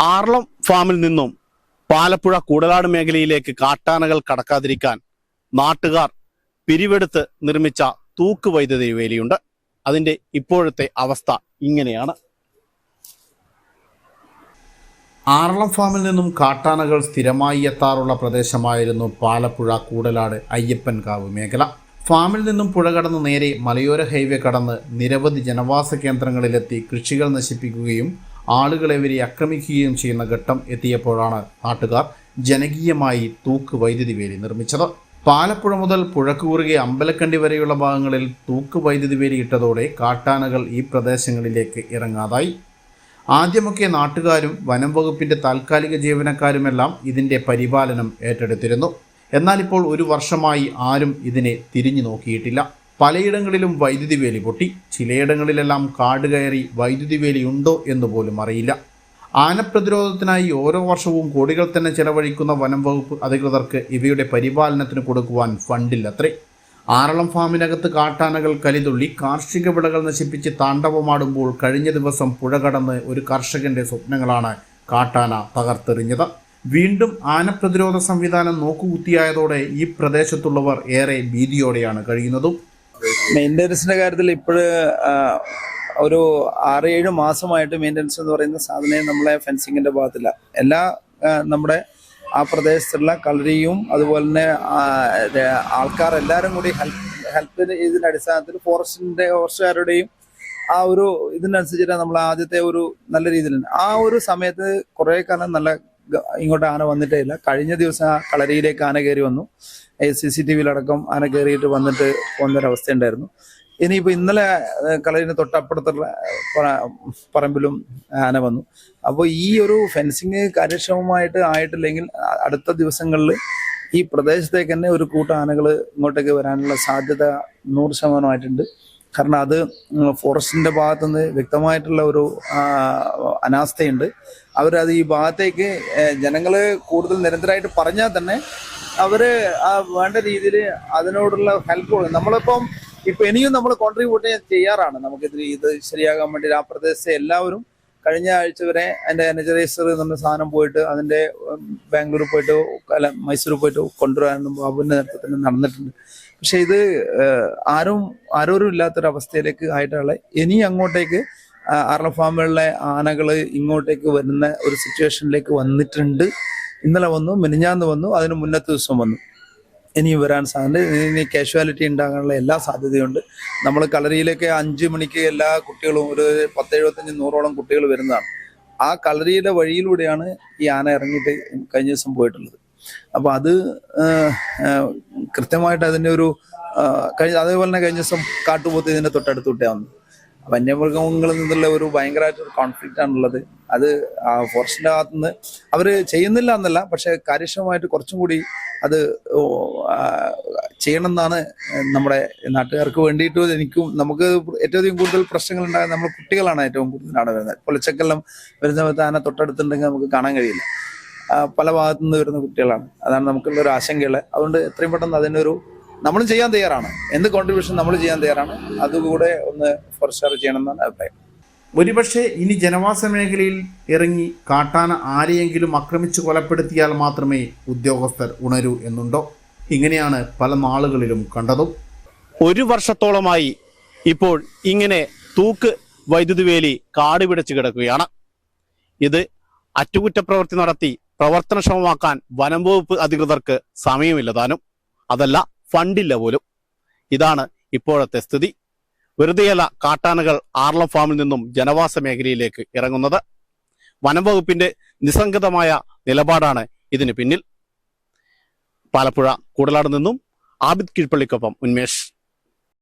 ആർളം ഫാമിൽ നിന്നും പാലപ്പുഴ കൂടലാട് മേഖലയിലേക്ക് കാട്ടാനകൾ കടക്കാതിരിക്കാൻ നാട്ടുകാർ പിരിവെടുത്ത് നിർമ്മിച്ച തൂക്ക് വൈദ്യുതി വേലിയുണ്ട്. അതിന്റെ ഇപ്പോഴത്തെ അവസ്ഥ ഇങ്ങനെയാണ്. ആറളം ഫാമിൽ നിന്നും കാട്ടാനകൾ സ്ഥിരമായി എത്താറുള്ള പ്രദേശമായിരുന്നു പാലപ്പുഴ കൂടലാട് അയ്യപ്പൻകാവ് മേഖല. ഫാമിൽ നിന്നും പുഴ കടന്ന് നേരെ മലയോര ഹൈവേ കടന്ന് നിരവധി ജനവാസ കേന്ദ്രങ്ങളിലെത്തി കൃഷികൾ നശിപ്പിക്കുകയും ആളുകളെ വരെ ആക്രമിക്കുകയും ചെയ്യുന്ന ഘട്ടം എത്തിയപ്പോഴാണ് നാട്ടുകാർ ജനകീയമായി തൂക്ക് വൈദ്യുതി വേലി നിർമ്മിച്ചത്. പാലപ്പുഴ മുതൽ പുഴക്കൂറുകെ അമ്പലക്കണ്ടി വരെയുള്ള ഭാഗങ്ങളിൽ തൂക്ക് വൈദ്യുതി വേലി ഇട്ടതോടെ കാട്ടാനകൾ ഈ പ്രദേശങ്ങളിലേക്ക് ഇറങ്ങാതായി. ആദ്യമൊക്കെ നാട്ടുകാരും വനം വകുപ്പിന്റെ താൽക്കാലിക ജീവനക്കാരുമെല്ലാം ഇതിന്റെ പരിപാലനം ഏറ്റെടുത്തിരുന്നു. എന്നാൽ ഇപ്പോൾ ഒരു വർഷമായി ആരും ഇതിനെ തിരിഞ്ഞു നോക്കിയിട്ടില്ല. പലയിടങ്ങളിലും വൈദ്യുതി വേലി പൊട്ടി. ചിലയിടങ്ങളിലെല്ലാം കാട് കയറി വൈദ്യുതി വേലി ഉണ്ടോ എന്ന് പോലും അറിയില്ല. ആനപ്രതിരോധത്തിനായി ഓരോ വർഷവും കോടികൾ തന്നെ ചെലവഴിക്കുന്ന വനം വകുപ്പ് അധികൃതർക്ക് ഇവയുടെ പരിപാലനത്തിന് കൊടുക്കുവാൻ ഫണ്ടില്ലത്രേ. ആറളം ഫാമിനകത്ത് കാട്ടാനകൾ കലിതുള്ളി കാർഷിക വിളകൾ നശിപ്പിച്ച് താണ്ഡവമാടുമ്പോൾ കഴിഞ്ഞ ദിവസം പുഴ കടന്ന് ഒരു കർഷകന്റെ സ്വപ്നങ്ങളാണ് കാട്ടാന തകർത്തെറിഞ്ഞത്. വീണ്ടും ആനപ്രതിരോധ സംവിധാനം നോക്കുകുത്തിയായതോടെ ഈ പ്രദേശത്തുള്ളവർ ഏറെ ഭീതിയോടെയാണ് കഴിയുന്നതും. മെയിന്റനൻസിന്റെ കാര്യത്തിൽ ഇപ്പോൾ ഒരു ആറ് ഏഴ് മാസമായിട്ട് മെയിന്റനൻസ് എന്ന് പറയുന്ന സാധനം നമ്മളെ ഫെൻസിങ്ങിന്റെ ഭാഗത്തില്ല. എല്ലാ നമ്മുടെ ആ പ്രദേശത്തുള്ള കളരിയും അതുപോലെ തന്നെ ആൾക്കാർ എല്ലാവരും കൂടി ഹെൽപ്പ് ഹെൽപ്പ് ഇതിന്റെ അടിസ്ഥാനത്തിൽ ഫോറസ്റ്റിന്റെ ഫോറസ്റ്റുകാരുടെയും ആ ഒരു ഇതിനനുസരിച്ചിട്ട് നമ്മൾ ആദ്യത്തെ ഒരു നല്ല രീതിയിൽ ആ ഒരു സമയത്ത് കുറേ കാലം നല്ല ഇങ്ങോട്ട് ആന വന്നിട്ടേ ഇല്ല. കഴിഞ്ഞ ദിവസം കളരിയിലേക്ക് ആന കയറി വന്നു. സി സി ടി വിയിലടക്കം ആന കയറിയിട്ട് വന്നിട്ട് പോകുന്നൊരവസ്ഥ ഉണ്ടായിരുന്നു ഇനിയിപ്പോൾ ഇന്നലെ കളരിന് തൊട്ടപ്പുറത്തുള്ള പറമ്പിലും ആന വന്നു. അപ്പോൾ ഈ ഒരു ഫെൻസിങ് കാര്യക്ഷമമായിട്ട് ആയിട്ടില്ലെങ്കിൽ അടുത്ത ദിവസങ്ങളിൽ ഈ പ്രദേശത്തേക്ക് തന്നെ ഒരു കൂട്ടം ആനകൾ ഇങ്ങോട്ടേക്ക് വരാനുള്ള സാധ്യത നൂറ് ശതമാനമായിട്ടുണ്ട്. കാരണം അത് ഫോറസ്റ്റിന്റെ ഭാഗത്ത് ഭാഗത്തുനിന്ന് വ്യക്തമായിട്ടുള്ള ഒരു അനാസ്ഥയുണ്ട്. അവരത് ഈ ഭാഗത്തേക്ക് ജനങ്ങൾ കൂടുതൽ നിരന്തരമായിട്ട് പറഞ്ഞാൽ തന്നെ അവർ ആ വേണ്ട രീതിയിൽ അതിനോടുള്ള ഹെൽപ്പ് നമ്മളിപ്പം ഇപ്പൊ ഇനിയും നമ്മൾ കോൺട്രിബ്യൂട്ട് ചെയ്യാറാണ്. നമുക്കിത് ഇത് ശരിയാകാൻ വേണ്ടി ആ പ്രദേശത്തെ എല്ലാവരും കഴിഞ്ഞ ആഴ്ച വരെ അതിന്റെ എനർജറൈസർ എന്ന സാധനം പോയിട്ട് അതിന്റെ ബാംഗ്ലൂർ പോയിട്ട് അല്ല മൈസൂർ പോയിട്ട് കൊണ്ടുവരാനും ബാബുവിന്റെ നേതൃത്വത്തിൽ നടന്നിട്ടുണ്ട്. പക്ഷെ ഇത് ആരും ആരോരും ഇല്ലാത്തൊരവസ്ഥയിലേക്ക് ആയിട്ടുള്ള ഇനി അങ്ങോട്ടേക്ക് അറള ഫാമുകളിലെ ആനകൾ ഇങ്ങോട്ടേക്ക് വരുന്ന ഒരു സിറ്റുവേഷനിലേക്ക് വന്നിട്ടുണ്ട്. ഇന്നലെ വന്നു മിനിഞ്ഞാന്ന് വന്നു അതിന് മുന്നത്തെ ദിവസം വന്നു. ഇനിയും വരാൻ സാധ്യത ഇനി കാഷ്വാലിറ്റി ഉണ്ടാകാനുള്ള എല്ലാ സാധ്യതയുണ്ട്. നമ്മൾ കളരിയിലേക്ക് അഞ്ച് മണിക്ക് എല്ലാ കുട്ടികളും ഒരു പത്ത് എഴുപത്തഞ്ച് നൂറോളം കുട്ടികൾ വരുന്നതാണ്. ആ കളരിയുടെ വഴിയിലൂടെയാണ് ഈ ആന ഇറങ്ങിയിട്ട് കഴിഞ്ഞ ദിവസം പോയിട്ടുള്ളത്. അപ്പോൾ അത് കൃത്യമായിട്ട് അതിന്റെ ഒരു കഴിഞ്ഞ അതേപോലെ തന്നെ കഴിഞ്ഞ ദിവസം കാട്ടുപോത്ത് ഇതിന്റെ തൊട്ടടുത്തൂട്ടേ വന്നു വന്യമൃഗങ്ങളിൽ നിന്നുള്ള ഒരു ഭയങ്കരമായിട്ടൊരു കോൺഫ്ലിക്റ്റ് ആണുള്ളത്. അത് ആ ഫോറസ്റ്റിന്റെ ഭാഗത്തുനിന്ന് അവർ ചെയ്യുന്നില്ല എന്നല്ല പക്ഷേ കാര്യക്ഷമമായിട്ട് കുറച്ചും കൂടി അത് ഓ, ആ, ചെയ്യണം എന്നാണ് നമ്മുടെ നാട്ടുകാർക്ക് വേണ്ടിയിട്ട് എനിക്കും നമുക്ക് ഏറ്റവും കൂടുതൽ പ്രശ്നങ്ങൾ ഉണ്ടാകുന്ന നമ്മൾ കുട്ടികളാണ് ഏറ്റവും കൂടുതൽ അവിടെ വരുന്നത് പൊളിച്ചക്കെല്ലാം വരുന്ന സമയത്ത് ആന തൊട്ടടുത്തുണ്ടെങ്കിൽ നമുക്ക് കാണാൻ കഴിയില്ല. പല ഭാഗത്തു നിന്ന് വരുന്ന കുട്ടികളാണ്. അതാണ് നമുക്കുള്ള ഒരു ആശങ്കയുള്ളത് അതുകൊണ്ട് എത്രയും പെട്ടെന്ന് അതിനൊരു നമ്മളും ചെയ്യാൻ തയ്യാറാണ്. എന്ത് കോൺട്രിബ്യൂഷൻ നമ്മൾ ചെയ്യാൻ തയ്യാറാണ് അതുകൂടെ ഒന്ന് ഫോറസ്റ്റാർ ചെയ്യണം എന്നാണ് അഭിപ്രായം. ഒരുപക്ഷെ ഇനി ജനവാസ മേഖലയിൽ ഇറങ്ങി കാട്ടാന ആരെയെങ്കിലും ആക്രമിച്ച് കൊലപ്പെടുത്തിയാൽ മാത്രമേ ഉദ്യോഗസ്ഥർ ഉണരൂ എന്നുണ്ടോ? ഇങ്ങനെയാണ് പല നാളുകളിലും കണ്ടതും. ഒരു വർഷത്തോളമായി ഇപ്പോൾ ഇങ്ങനെ തൂക്ക് വൈദ്യുതി വേലി കാട് കിടക്കുകയാണ്. ഇത് അറ്റകുറ്റപ്രവൃത്തി നടത്തി പ്രവർത്തനക്ഷമമാക്കാൻ വനം വകുപ്പ് അധികൃതർക്ക് സമയമില്ലതാനും അതല്ല ഫണ്ടില്ല പോലും. ഇതാണ് ഇപ്പോഴത്തെ സ്ഥിതി. വെറുതെയല്ല കാട്ടാനകൾ ആർളം ഫാമിൽ നിന്നും ജനവാസ മേഖലയിലേക്ക് ഇറങ്ങുന്നത്. വനംവകുപ്പിന്റെ നിസ്സംഗതമായ നിലപാടാണ് ഇതിന് പിന്നിൽ. പാലപ്പുഴ കൂടലാട് നിന്നും ആബിദ് കീഴ്പള്ളിക്കൊപ്പം ഉന്മേഷ്.